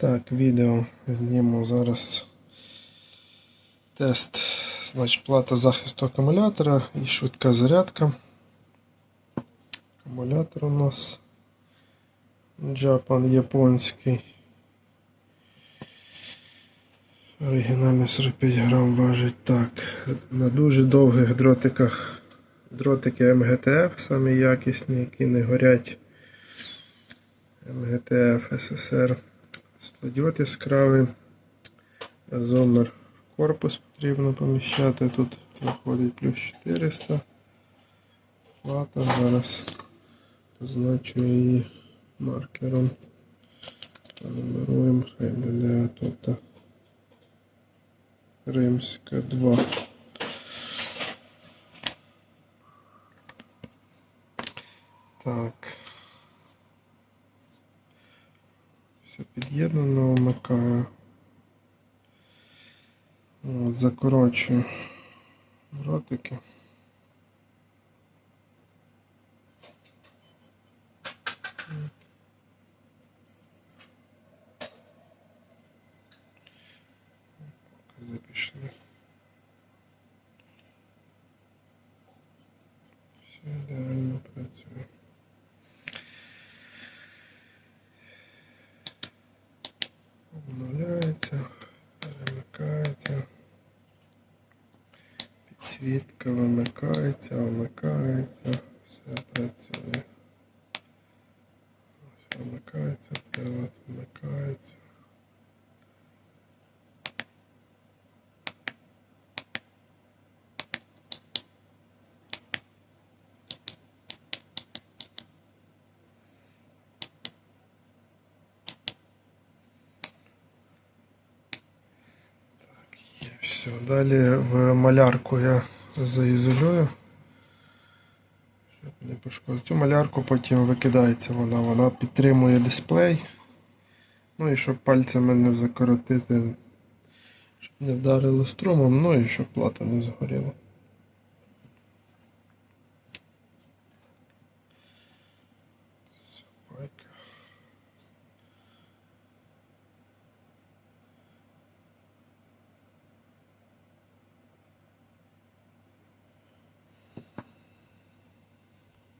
Так, відео зніму зараз тест. Значить, плата захисту акумулятора і швидка зарядка. Акумулятор у нас Japan японський. Оригінальний 45 грам важить так. На дуже довгих дротиках дротики МГТФ, самі якісні, які не горять. МГТФ СССР. Стадіот яскравий. Зомер в корпус потрібно поміщати. Тут виходить плюс 400. Плата зараз позначу її маркером. Нумеруємо, хай буде тут Римська 2. Так. Все під'єднано, вмикаю. От, закорочую ротики. Покази пішли. Все ідеально працює. Обновляється, перемикається. Підсвітка вимикається, вмикається, все працює. Все вмикається, привод вмикається. Є все. Далі в малярку я заізолюю. Щоб не пошкодити. Цю малярку потім викидається вона, вона підтримує дисплей. Ну і щоб пальцями не закоротити, щоб не вдарило струмом, ну і щоб плата не згоріла.